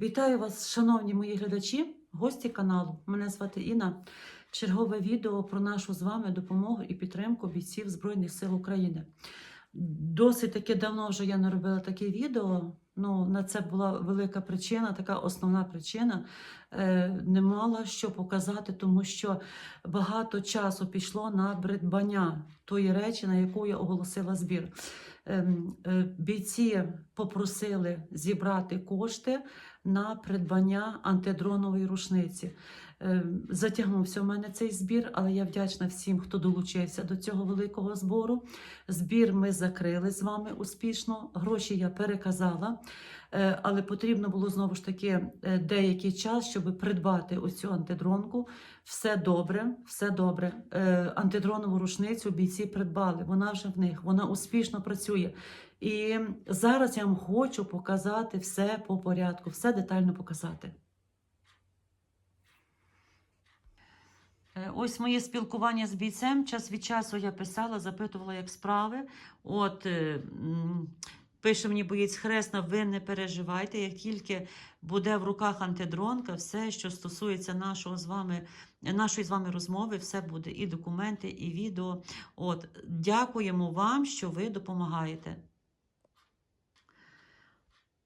Вітаю вас, шановні мої глядачі, гості каналу. Мене звати Інна. Чергове відео про нашу з вами допомогу і підтримку бійців Збройних сил України. Досить таки давно вже я не робила таке відео. Ну, на це була велика причина, така основна причина. Е, не мала що показати, тому що багато часу пішло на придбання тої речі, на яку я оголосила збір. Ем, е, Бійці попросили зібрати кошти на придбання антидронової рушниці. Ем, Затягнувся в мене цей збір, але я вдячна всім, хто долучився до цього великого збору. Збір ми закрили з вами успішно. Гроші я переказала, е, але потрібно було знову ж таки е, деякий час, щоб придбати оцю антидронку. Все добре, все добре. Е, Антидронову рушницю бійці придбали. Вона вже в них, вона успішно працює. І зараз я вам хочу показати все по порядку, все детально показати. Ось моє спілкування з бійцем. Час від часу я писала, запитувала, як справи. От е, пише мені боєць Хресна, ви не переживайте. Як тільки буде в руках антидронка, все, що стосується нашого з вами, нашої з вами розмови, все буде. І документи, і відео. От, дякуємо вам, що ви допомагаєте.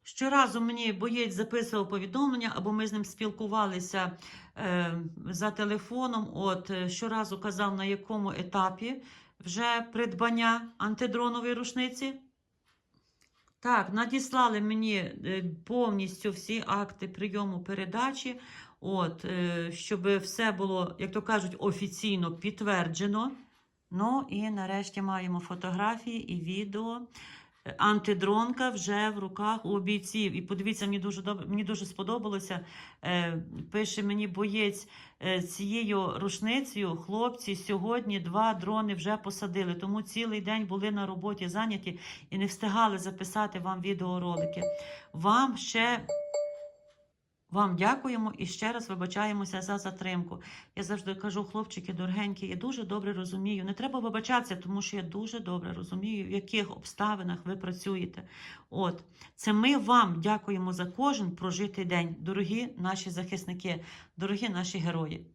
Щоразу мені боєць записував повідомлення, або ми з ним спілкувалися е, за телефоном. От е, щоразу казав, на якому етапі вже придбання антидронової рушниці. Так, надіслали мені е, повністю всі акти прийому передачі, от, е, щоб все було, як то кажуть, офіційно підтверджено. Ну і нарешті маємо фотографії і відео. Антидронка вже в руках у бійців. І подивіться, мені дуже доб... мені дуже сподобалося. Е, пише мені боєць е, цією рушницею. Хлопці сьогодні два дрони вже посадили, тому цілий день були на роботі зайняті і не встигали записати вам відеоролики. Вам ще. Вам дякуємо і ще раз вибачаємося за затримку. Я завжди кажу, хлопчики, дорогенькі, я дуже добре розумію. Не треба вибачатися, тому що я дуже добре розумію, в яких обставинах ви працюєте. От це ми вам дякуємо за кожен прожитий день, дорогі наші захисники, дорогі наші герої.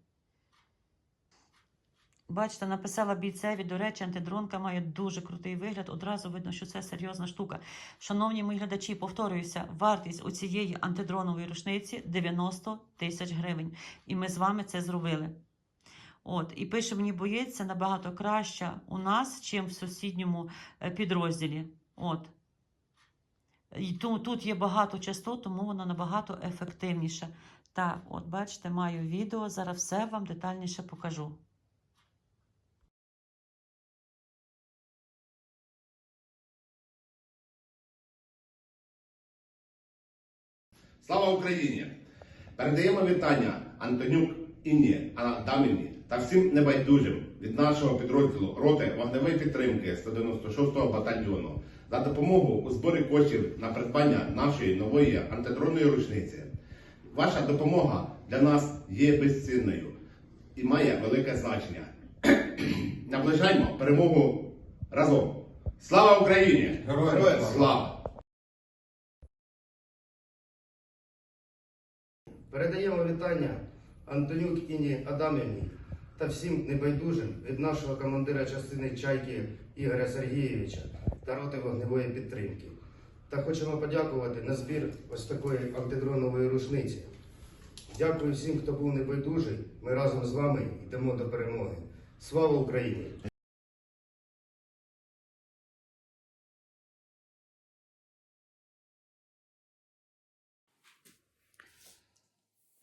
Бачите, написала бійцеві, до речі, антидронка має дуже крутий вигляд. Одразу видно, що це серйозна штука. Шановні мої глядачі, повторююся, вартість у цієї антидронової рушниці 90 тисяч гривень. І ми з вами це зробили. От, і пише мені це набагато краще у нас, чим в сусідньому е, підрозділі. От. І ту- тут є багато частот, тому воно набагато ефективніше. Так, от бачите, маю відео. Зараз все вам детальніше покажу. Слава Україні! Передаємо вітання Антонюк Інні Адамівні та всім небайдужим від нашого підрозділу роти вогневої підтримки 196-го батальйону за допомогу у зборі коштів на придбання нашої нової антидронної рушниці. Ваша допомога для нас є безцінною і має велике значення. Наближаємо перемогу разом! Слава Україні! Героям слава! Передаємо вітання Антонюк Інні Адамівні та всім небайдужим від нашого командира частини Чайки Ігоря Сергійовича та роти вогневої підтримки. Та хочемо подякувати на збір ось такої антидронової рушниці. Дякую всім, хто був небайдужий. Ми разом з вами йдемо до перемоги. Слава Україні!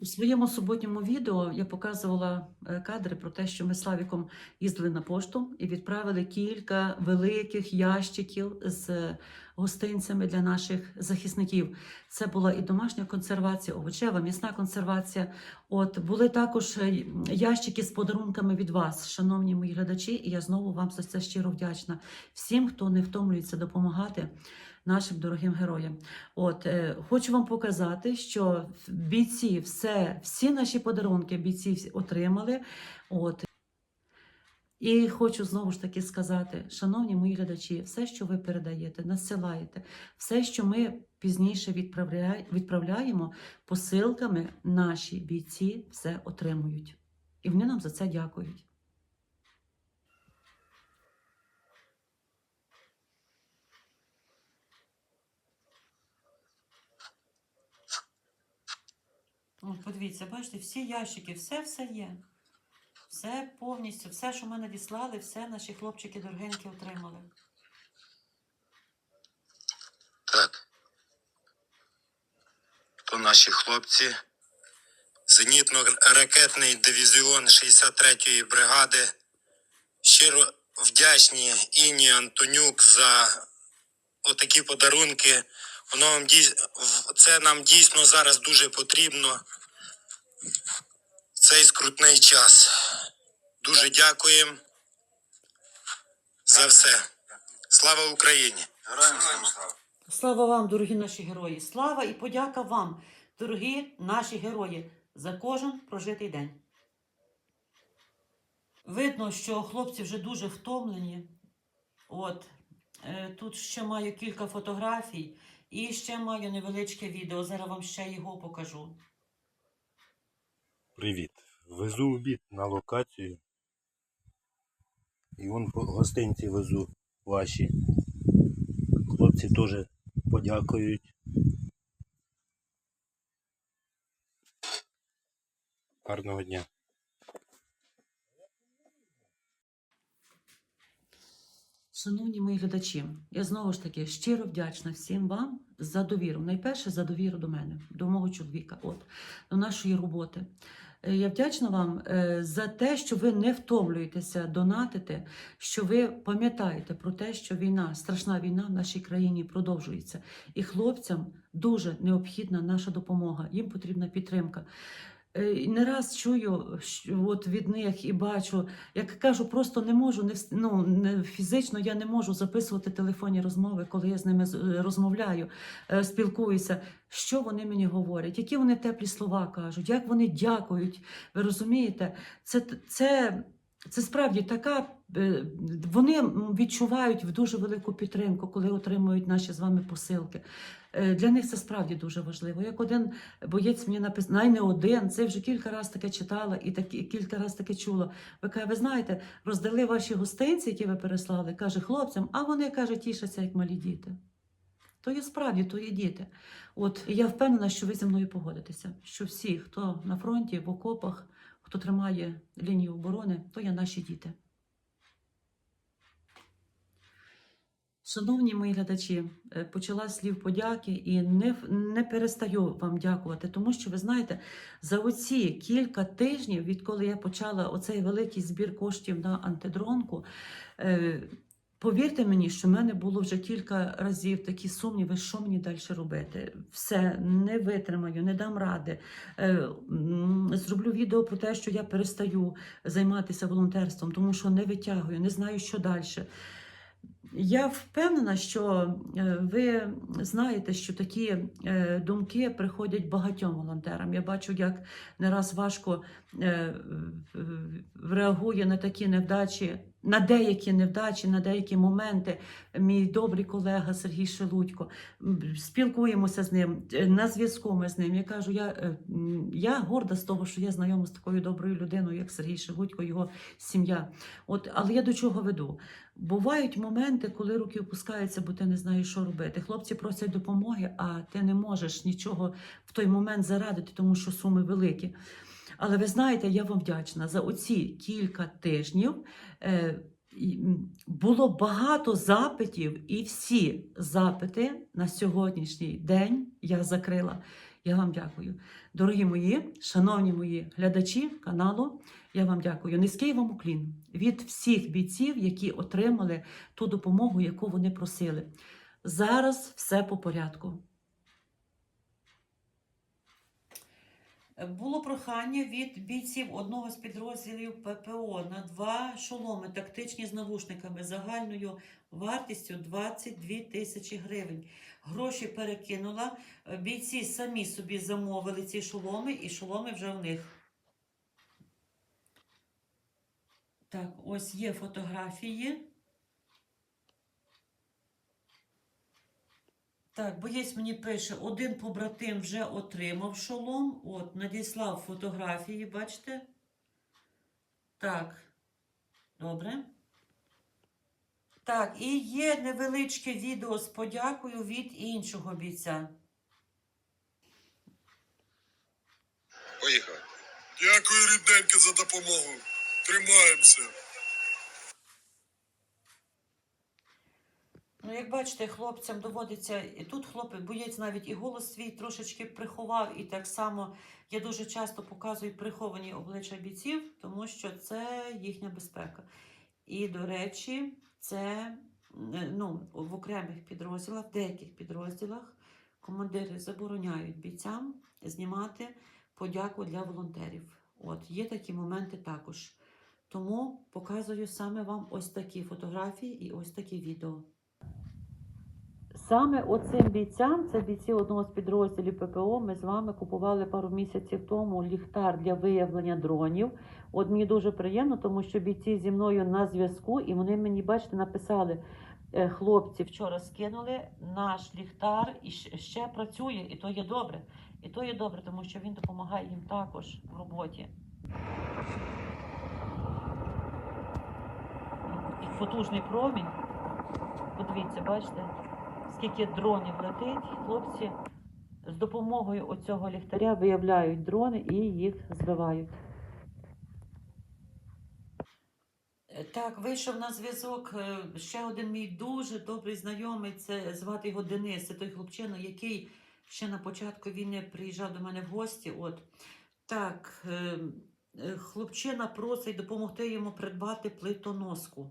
У своєму суботньому відео я показувала е, кадри про те, що ми з Славіком їздили на пошту і відправили кілька великих ящиків з гостинцями для наших захисників. Це була і домашня консервація, овочева, м'ясна консервація. От були також е, ящики з подарунками від вас, шановні мої глядачі, і я знову вам за це щиро вдячна. Всім, хто не втомлюється допомагати нашим дорогим героям. От е, хочу вам показати, що бійці все, всі наші подарунки бійці отримали. От. І хочу знову ж таки сказати, шановні мої глядачі, все, що ви передаєте, насилаєте, все, що ми пізніше відправляє- відправляємо посилками, наші бійці все отримують. І вони нам за це дякують. О, подивіться, бачите, всі ящики, все все є. Все повністю, все, що ми надіслали, все наші хлопчики дорогенькі отримали. Так. То наші хлопці. Зенітно-ракетний дивізіон 63-ї бригади. Щиро вдячні Інні Антонюк за отакі подарунки. Воно вам дійс... це нам дійсно зараз дуже потрібно. В цей скрутний час. Дуже дякуємо за все. Слава Україні! Героям слава! Слава вам, дорогі наші герої! Слава і подяка вам, дорогі наші герої, за кожен прожитий день. Видно, що хлопці вже дуже втомлені. От тут ще маю кілька фотографій і ще маю невеличке відео. Зараз вам ще його покажу. Привіт. Везу обід на локацію. І вон гостинці везу ваші. Хлопці теж подякують. Гарного дня. Шановні мої глядачі, я знову ж таки щиро вдячна всім вам за довіру. Найперше за довіру до мене, до мого чоловіка, от, до нашої роботи. Е, Я вдячна вам е, за те, що ви не втомлюєтеся донатити, що ви пам'ятаєте про те, що війна, страшна війна в нашій країні продовжується. І хлопцям дуже необхідна наша допомога, їм потрібна підтримка. Е, Не раз чую от від них і бачу, як кажу, просто не можу, не, ну, не, фізично я не можу записувати телефонні розмови, коли я з ними е, розмовляю, е, спілкуюся. Що вони мені говорять, які вони теплі слова кажуть, як вони дякують. Ви розумієте? Це, це, це справді така. е, Вони відчувають дуже велику підтримку, коли отримують наші з вами посилки. Е, Для них це справді дуже важливо. Як один боєць мені написав, най не один, це вже кілька разів таке читала і такі, кілька разів таке чула. Ви каже, ви знаєте, роздали ваші гостинці, які ви переслали, каже хлопцям, а вони каже, тішаться, як малі діти. То є справді, то є діти. От я впевнена, що ви зі мною погодитеся, що всі, хто на фронті, в окопах, хто тримає лінію оборони, то є наші діти. Шановні мої глядачі, е, почала слів подяки і не, не перестаю вам дякувати, тому що ви знаєте, за оці кілька тижнів, відколи я почала оцей великий збір коштів на антидронку, е, повірте мені, що в мене було вже кілька разів такі сумніви, що мені далі робити. Все, не витримаю, не дам ради. Е, Зроблю відео про те, що я перестаю займатися волонтерством, тому що не витягую, не знаю, що далі. Я впевнена, що е, ви знаєте, що такі е, думки приходять багатьом волонтерам. Я бачу, як не раз важко реагує на такі невдачі, на деякі невдачі, на деякі моменти. Мій добрий колега Сергій Шелудько. Спілкуємося з ним, е, на зв'язку ми з ним. Я кажу, я, е, я горда з того, що я знайома з такою доброю людиною, як Сергій Шелудько, його сім'я. От, але я до чого веду? Бувають моменти, коли руки опускаються, бо ти не знаєш, що робити. Хлопці просять допомоги, а ти не можеш нічого в той момент зарадити, тому що суми великі. Але ви знаєте, я вам вдячна за оці кілька тижнів. Е, було багато запитів, і всі запити на сьогоднішній день я закрила. Я вам дякую. Дорогі мої, шановні мої глядачі каналу, я вам дякую. Низький вам уклін від всіх бійців, які отримали ту допомогу, яку вони просили. Зараз все по порядку. Було прохання від бійців одного з підрозділів ППО на два шоломи тактичні з навушниками загальною вартістю 22 тисячі гривень. Гроші перекинула. Бійці самі собі замовили ці шоломи, і шоломи вже в них. Так, ось є фотографії. Так, боєць мені пише, один побратим вже отримав шолом. От, надіслав фотографії, бачите? Так. Добре. Так, і є невеличке відео з подякою від іншого бійця. Поїхали. Дякую, рідненьке, за допомогу. Тримаємося. Ну, як бачите, хлопцям доводиться, і тут хлопець, боєць навіть і голос свій трошечки приховав, і так само я дуже часто показую приховані обличчя бійців, тому що це їхня безпека. І, до речі, це е, ну, в окремих підрозділах, в деяких підрозділах командири забороняють бійцям знімати подяку для волонтерів. От, є такі моменти також. Тому показую саме вам ось такі фотографії і ось такі відео. Саме оцим бійцям, це бійці одного з підрозділів ППО, ми з вами купували пару місяців тому ліхтар для виявлення дронів. От мені дуже приємно, тому що бійці зі мною на зв'язку, і вони мені, бачите, написали, е, хлопці вчора скинули наш ліхтар і ще працює, і то є добре. І то є добре, тому що він допомагає їм також в роботі. І потужний промінь. Подивіться, бачите, скільки дронів летить. Хлопці з допомогою оцього ліхтаря виявляють дрони і їх збивають. Е, Так, вийшов на зв'язок е, ще один мій дуже добрий знайомий. Це звати його Денис. Це той хлопчина, який ще на початку війни приїжджав до мене в гості. От так, е, хлопчина просить допомогти йому придбати плитоноску.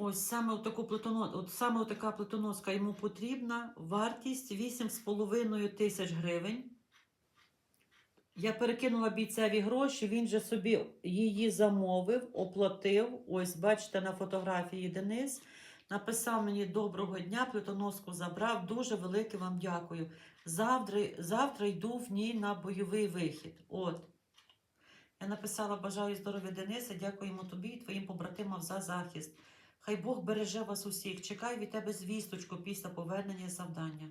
Ось саме таку. От саме така плитоноска йому потрібна. Вартість 8,5 тисяч гривень. Я перекинула бійцеві гроші, він же собі її замовив, оплатив. Ось, бачите, на фотографії Денис. Написав мені доброго дня, плитоноску забрав. Дуже велике вам дякую. Завтра, завтра йду в ній на бойовий вихід. От. Я написала бажаю здоров'я Дениса, дякуємо тобі і твоїм побратимам за захист. Хай Бог береже вас усіх. Чекаю від тебе звісточку після повернення завдання.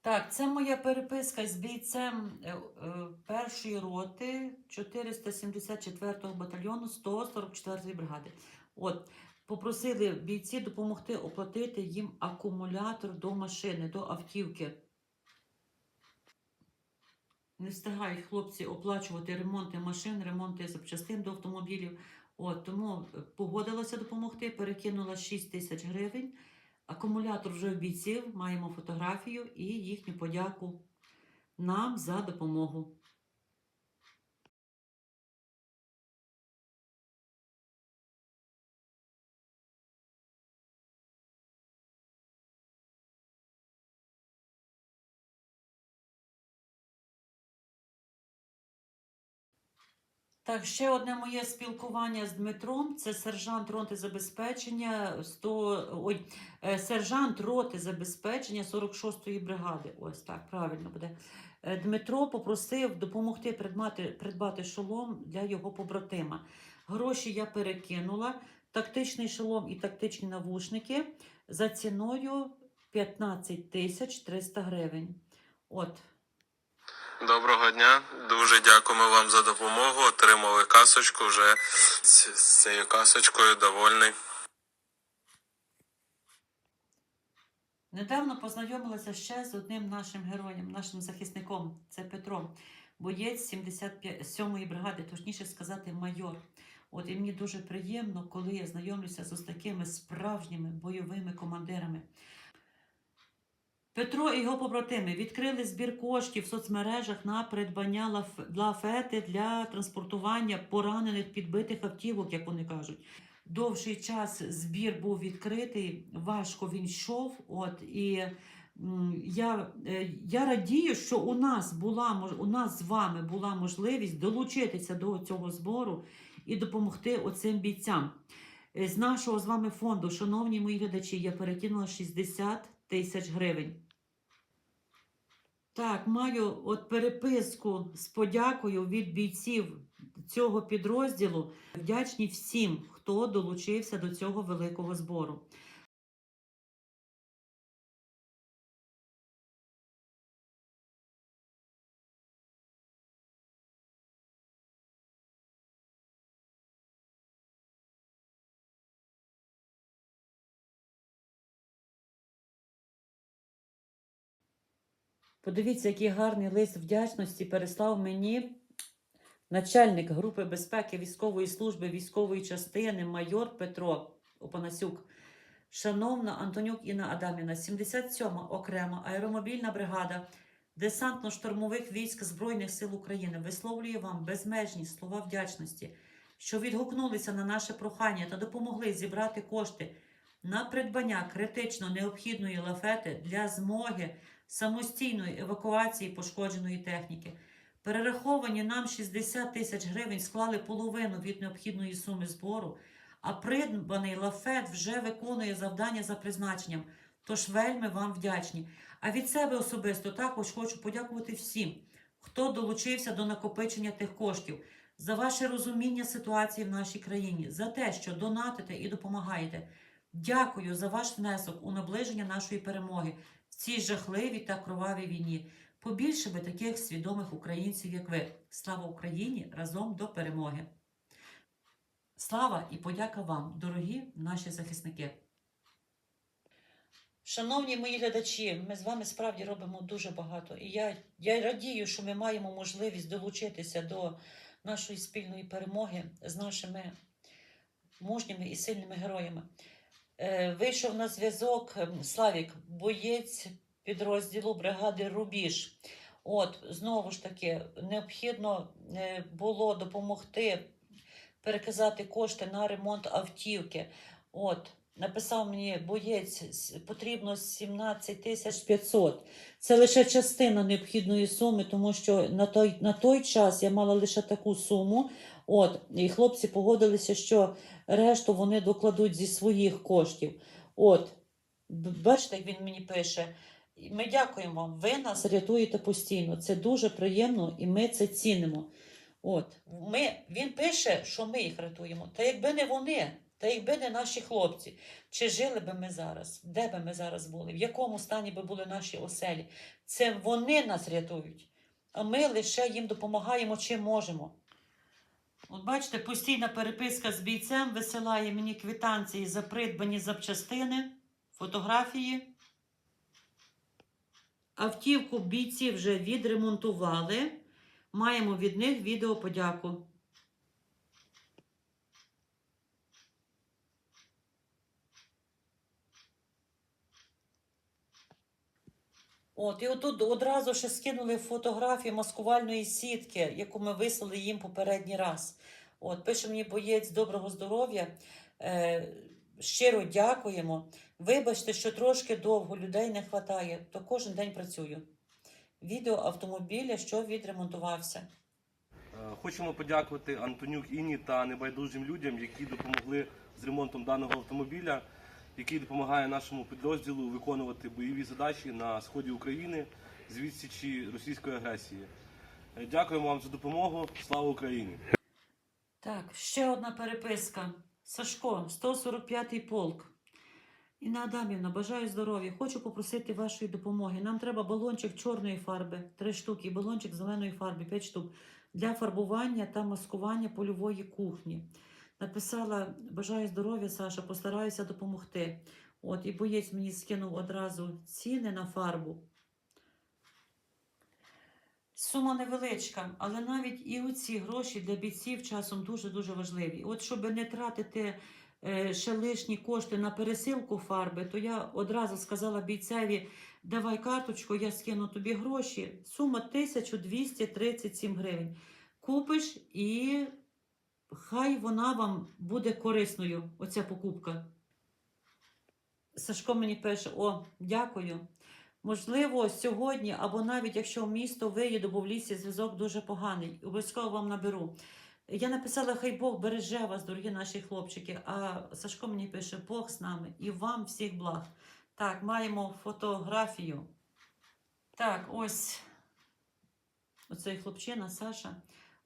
Так, це моя переписка з бійцем е, е, першої роти 474-го батальйону 144-ї бригади. От, попросили бійці допомогти оплатити їм акумулятор до машини, до автівки. Не встигають хлопці оплачувати ремонти машин, ремонти запчастин до автомобілів. От, тому е, погодилася допомогти, перекинула 6 тисяч гривень. Акумулятор вже в бійців, маємо фотографію і їхню подяку нам за допомогу. Так, ще одне моє спілкування з Дмитром. Це сержант роти забезпечення 100, ой, е, сержант роти забезпечення 46-ї бригади. Ось так, правильно буде. Е, Дмитро попросив допомогти придбати, придбати шолом для його побратима. Гроші я перекинула. Тактичний шолом і тактичні навушники за ціною 15 тисяч 300 гривень. От. Доброго дня, дуже дякуємо вам за допомогу. Отримали касочку вже з цією касочкою довольний. Недавно познайомилася ще з одним нашим героєм, нашим захисником. Це Петро, боєць 77-ї бригади, точніше сказати, майор. От і мені дуже приємно, коли я знайомлюся з ось такими справжніми бойовими командирами. Петро і його побратими відкрили збір коштів в соцмережах на придбання лаф- лафети для транспортування поранених підбитих автівок, як вони кажуть. Довший час збір був відкритий, важко він йшов. От і я, е, я радію, що у нас була у нас з вами була можливість долучитися до цього збору і допомогти оцим бійцям. Е, З нашого з вами фонду, шановні мої глядачі, я перекинула 60 тисяч гривень. Так, маю от переписку з подякою від бійців цього підрозділу. Вдячні всім, хто долучився до цього великого збору. Подивіться, який гарний лист вдячності переслав мені начальник групи безпеки військової служби військової частини майор Петро Опанасюк. Шановна Антонюк Інна Адаміна, 77-ма окрема аеромобільна бригада десантно-штурмових військ Збройних сил України висловлює вам безмежні слова вдячності, що відгукнулися на наше прохання та допомогли зібрати кошти на придбання критично необхідної лафети для змоги самостійної евакуації пошкодженої техніки. Перераховані нам 60 тисяч гривень склали половину від необхідної суми збору, а придбаний лафет вже виконує завдання за призначенням. Тож вельми вам вдячні. А від себе особисто також хочу подякувати всім, хто долучився до накопичення тих коштів, за ваше розуміння ситуації в нашій країні, за те, що донатите і допомагаєте. Дякую за ваш внесок у наближення нашої перемоги цій жахливій та кровавій війні. Побільше би таких свідомих українців, як ви. Слава Україні! Разом до перемоги! Слава і подяка вам, дорогі наші захисники! Шановні мої глядачі, ми з вами справді робимо дуже багато. І я, я радію, що ми маємо можливість долучитися до нашої спільної перемоги з нашими мужніми і сильними героями. Е, вийшов на зв'язок ем, Славік, боєць підрозділу бригади Рубіж. От, знову ж таки, необхідно е, було допомогти переказати кошти на ремонт автівки. От, написав мені боєць, потрібно 17 тисяч 500. Це лише частина необхідної суми, тому що на той, на той час я мала лише таку суму. От, і хлопці погодилися, що решту вони докладуть зі своїх коштів. От, бачите, як він мені пише. Ми дякуємо вам. Ви нас рятуєте постійно. Це дуже приємно і ми це цінимо. От, ми, він пише, що ми їх рятуємо. Та якби не вони, та якби не наші хлопці, чи жили би ми зараз, де би ми зараз були, в якому стані би були наші оселі? Це вони нас рятують, а ми лише їм допомагаємо, чим можемо. От бачите, постійна переписка з бійцем висилає мені квитанції за придбані запчастини, фотографії. Автівку бійці вже відремонтували. Маємо від них відеоподяку. От, і отут одразу ще скинули фотографію маскувальної сітки, яку ми вислали їм попередній раз. От, пише мені боєць доброго здоров'я. Е, щиро дякуємо. Вибачте, що трошки довго людей не вистачає, то кожен день працюю. Відео автомобіля, що відремонтувався. Е, Хочемо подякувати Антонюк Інні та небайдужим людям, які допомогли з ремонтом даного автомобіля, який допомагає нашому підрозділу виконувати бойові задачі на сході України з відсічі російської агресії. Е, Дякуємо вам за допомогу. Слава Україні! Так, ще одна переписка. Сашко, 145-й полк. Інна Адамівна, бажаю здоров'я. Хочу попросити вашої допомоги. Нам треба балончик чорної фарби, 3 штуки, і балончик зеленої фарби, 5 штук, для фарбування та маскування польової кухні. Написала Бажаю здоров'я, Саша, постараюся допомогти. От, і боєць мені скинув одразу ціни на фарбу. Сума невеличка, але навіть і оці гроші для бійців часом дуже-дуже важливі. От щоб не тратити е, ще лишні кошти на пересилку фарби, то я одразу сказала бійцеві, давай карточку, я скину тобі гроші. Сума 1237 гривень. Купиш і хай вона вам буде корисною, оця покупка. Сашко мені пише: О, дякую. Можливо, сьогодні, або навіть якщо в місто виїду, бо в лісі зв'язок дуже поганий. Обов'язково вам наберу. Я написала, хай Бог береже вас, дорогі наші хлопчики. А Сашко мені пише: Бог з нами і вам всіх благ. Так, маємо фотографію. Так, ось оцей хлопчина Саша.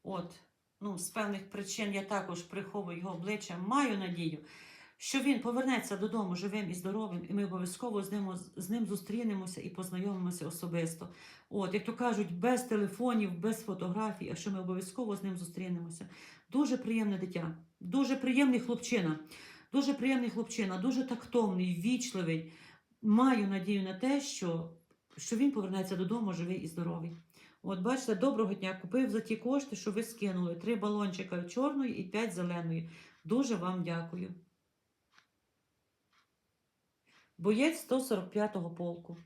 От, ну, з певних причин я також приховую його обличчя. Маю надію, що він повернеться додому живим і здоровим, і ми обов'язково з ним, з ним зустрінемося і познайомимося особисто. От, як то кажуть, без телефонів, без фотографій, а що ми обов'язково з ним зустрінемося. Дуже приємне дитя, дуже приємний хлопчина, дуже приємний хлопчина, дуже тактовний, ввічливий. Маю надію на те, що, що він повернеться додому живий і здоровий. От, бачите, доброго дня. Купив за ті кошти, що ви скинули. Три балончика чорної і п'ять зеленої. Дуже вам дякую. Боєць 145-го полку.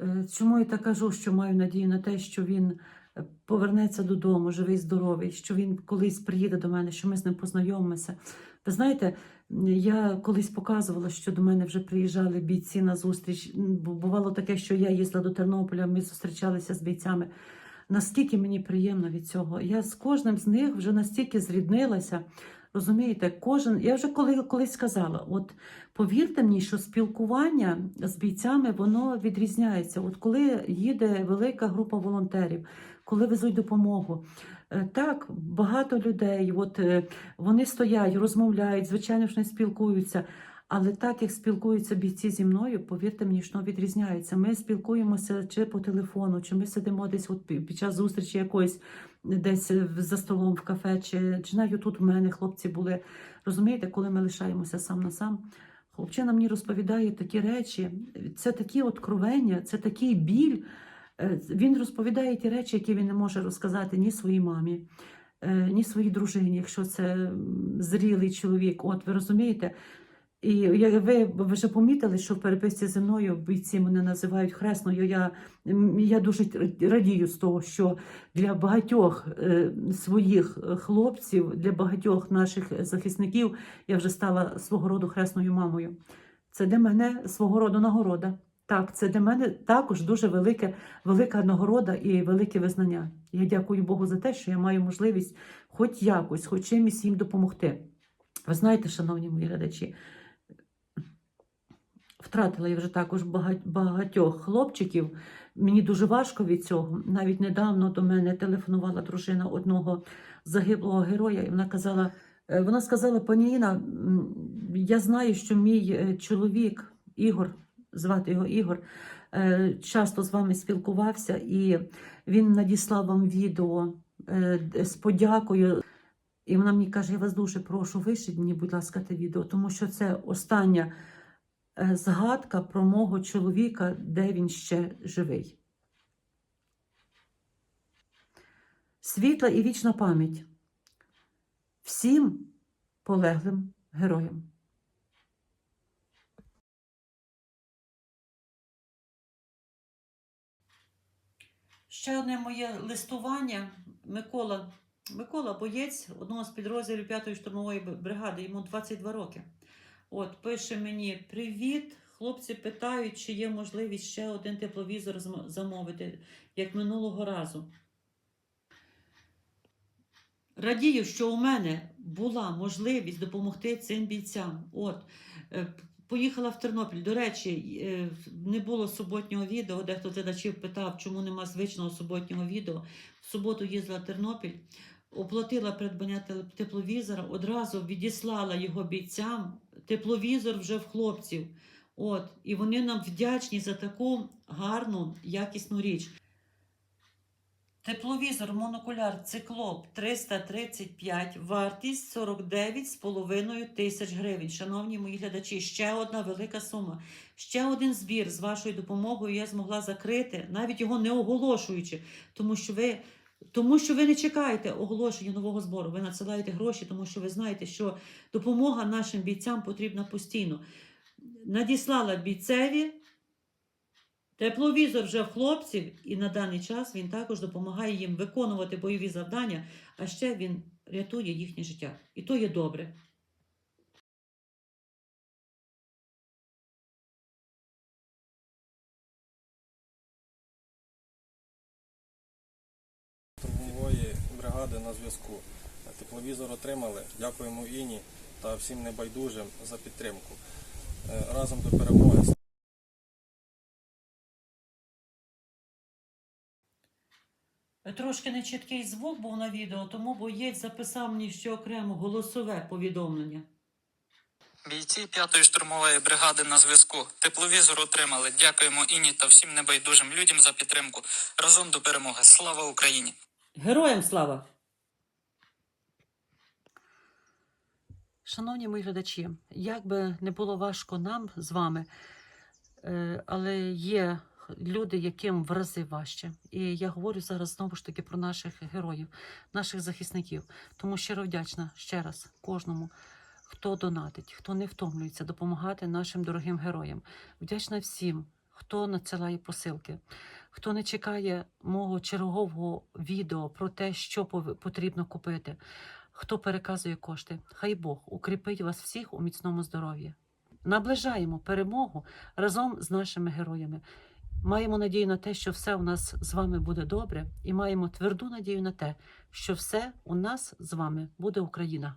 Е, Чому я так кажу, що маю надію на те, що він е, повернеться додому, живий, здоровий, що він колись приїде до мене, що ми з ним познайомимося. Знаєте, я колись показувала, що до мене вже приїжджали бійці на зустріч. Бувало таке, що я їздила до Тернополя, ми зустрічалися з бійцями. Наскільки мені приємно від цього. Я з кожним з них вже настільки зріднилася. Розумієте, кожен, я вже коли, колись сказала, от повірте мені, що спілкування з бійцями воно відрізняється. От коли їде велика група волонтерів, коли везуть допомогу. е, Так, багато людей, от е, вони стоять, розмовляють, звичайно ж не спілкуються. Але так як спілкуються бійці зі мною, повірте мені, що відрізняється. Ми спілкуємося чи по телефону, чи ми сидимо десь от під час зустрічі якоїсь десь за столом в кафе, чи, чи навіть тут у мене хлопці були. Розумієте, коли ми лишаємося сам на сам. Хлопчина мені розповідає такі речі, це такі откровення, це такий біль. Е, Він розповідає ті речі, які він не може розказати ні своїй мамі, е, ні своїй дружині, якщо це зрілий чоловік. От ви розумієте? І ви, вже помітили, що в переписці зі мною бійці мене називають хресною. Я, я дуже радію з того, що для багатьох е, своїх е, хлопців, для багатьох наших захисників я вже стала свого роду хресною мамою. Це для мене свого роду нагорода. Так, це для мене також дуже велике, велика нагорода і велике визнання. Я дякую Богу за те, що я маю можливість хоч якось, хоч чимось їм допомогти. Ви знаєте, шановні мої глядачі, втратила я вже також багатьох хлопчиків. Мені дуже важко від цього. Навіть недавно до мене телефонувала дружина одного загиблого героя, і вона казала: е, вона сказала, пані Інна, м, я знаю, що мій е, чоловік Ігор, звати його Ігор, е, часто з вами спілкувався, і він надіслав вам відео з подякою. І вона мені каже: я вас дуже прошу, вишліть мені, будь ласка, те відео, тому що це остання згадка про мого чоловіка, де він ще живий. Світла і вічна пам'ять всім полеглим героям. Ще одне моє листування. Микола, Микола боєць одного з підрозділів 5-ї штурмової бригади, йому 22 роки. От, пише мені: Привіт! Хлопці питають, чи є можливість ще один тепловізор замовити, як минулого разу. Радію, що у мене була можливість допомогти цим бійцям. От, е, поїхала в Тернопіль. До речі, е, не було суботнього відео. Дехто глядачів питав, чому нема звичного суботнього відео. В суботу їздила в Тернопіль, оплатила придбання тепловізора, одразу відіслала його бійцям. Тепловізор вже в хлопців. От, і вони нам вдячні за таку гарну, якісну річ. Тепловізор монокуляр циклоп 335, вартість 49,5 тисяч гривень. Шановні мої глядачі, ще одна велика сума. Ще один збір з вашою допомогою я змогла закрити, навіть його не оголошуючи, тому що ви. Тому що ви не чекаєте оголошення нового збору, ви надсилаєте гроші, тому що ви знаєте, що допомога нашим бійцям потрібна постійно. Надіслала бійцеві, Тепловізор вже в хлопців, і на даний час він також допомагає їм виконувати бойові завдання, а ще він рятує їхнє життя. І то є добре. Бригади на зв'язку. Тепловізор отримали. Дякуємо Іні та всім небайдужим за підтримку. Е, Разом до перемоги. Трошки нечіткий звук був на відео, тому боєць записав мені ще окремо голосове повідомлення. Бійці 5-ї штурмової бригади на зв'язку. Тепловізор отримали. Дякуємо Іні та всім небайдужим людям за підтримку. Разом до перемоги. Слава Україні! Героям слава! Шановні мої глядачі, як би не було важко нам з вами, е, але є люди, яким в рази важче. І я говорю зараз знову ж таки про наших героїв, наших захисників. Тому щиро вдячна ще раз кожному, хто донатить, хто не втомлюється допомагати нашим дорогим героям. Вдячна всім, хто надсилає посилки, хто не чекає мого чергового відео про те, що потрібно купити, хто переказує кошти. Хай Бог укріпить вас всіх у міцному здоров'ї. Наближаємо перемогу разом з нашими героями. Маємо надію на те, що все у нас з вами буде добре, і маємо тверду надію на те, що все у нас з вами буде Україна.